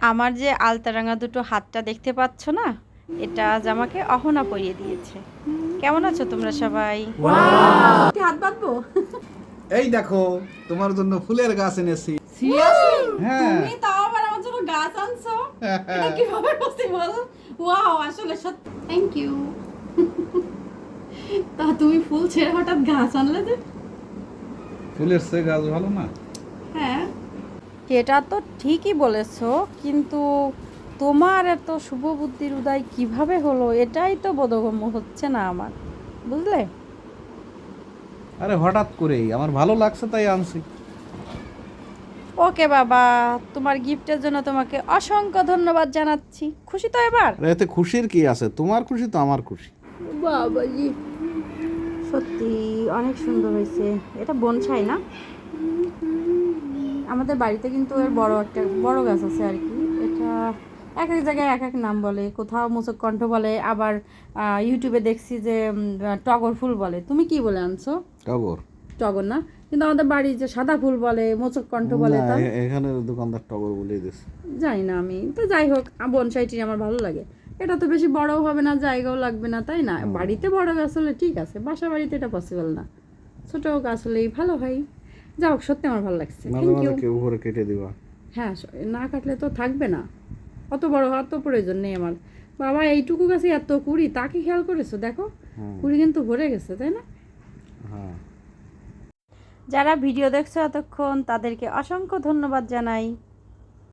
আমার যে আলতারাঙা দুটো হাতটা দেখতে পাচ্ছ না এটা আজ আমাকে অহনা পরিয়ে দিয়েছে। কেমন আছো তোমরা সবাই? হাত বাঁধবো? এই দেখো তোমার জন্য ফুলের গাছ এনেছি। হ্যাঁ। তুমি তাও আবার আমার জন্য গাছ আনছো? এটা কীভাবে পসিবল ওয়াও আসলে সত্যি থ্যাংক ইউ তা তুমি ফুল ছেড়ে হঠাৎ গাছ আনলে যে? ফুলের সে গাছ ভালো না? হ্যাঁ। এটা তো ঠিকই বলেছ কিন্তু তোমার এত শুভ বুদ্ধির উদয় কীভাবে হলো? এটাই তো বোধগম্য হচ্ছে না আমার বুঝলে? আরে হঠাৎ করেই আমার ভালো লাগছে তাই আনছি। ওকে বাবা তোমার গিফটের জন্য তোমাকে অসংখ্য ধন্যবাদ জানাচ্ছি। খুশি তো এবার? এতে খুশির কি আছে? তোমার খুশি তো আমার খুশি। বাবাজি সত্যি অনেক সুন্দর হয়েছে। এটা বনসাই না? আমাদের বাড়িতে কিন্তু এর বড় একটা বড় গাছ আছে আর কি। এটা এক এক জায়গায় এক এক নাম বলে কোথাও মুসক কণ্ঠ বলে আবার ইউটিউবে দেখছি যে টগর ফুল বলে। তুমি কি বলে আনছো? টগর? টগর না? কিন্তু আমাদের বাড়ি যে সাদা ফুল বলে মোচক কণ্ঠ বলে এখানে দোকানদার টগর বলেই দিছে। জানি না আমি। তো যাই হোক বনসাইটি আমার ভালো লাগে। এটা তো বেশি বড়ও হবে না জায়গাও লাগবে না তাই না? বাড়িতে বড় গাছ হলে ঠিক আছে বাসা বাড়িতে এটা পসিবল না। ছোট গাছ হলেই ভালো হয়। যা হোক সত্যি আমার ভালো লাগছে। থ্যাংক ইউ উপরে কেটে দিবা। হ্যাঁ না কাটলে তো থাকবে না। অত বড় হওয়ার তো প্রয়োজন নেই আমার। বাবা এইটুকু গাছে এত কুড়ি তাকে খেয়াল করেছ? দেখো কুড়ি কিন্তু ভরে গেছে তাই না? হ্যাঁ। যারা ভিডিও দেখছ এতক্ষণ তাদেরকে অসংখ্য ধন্যবাদ জানাই।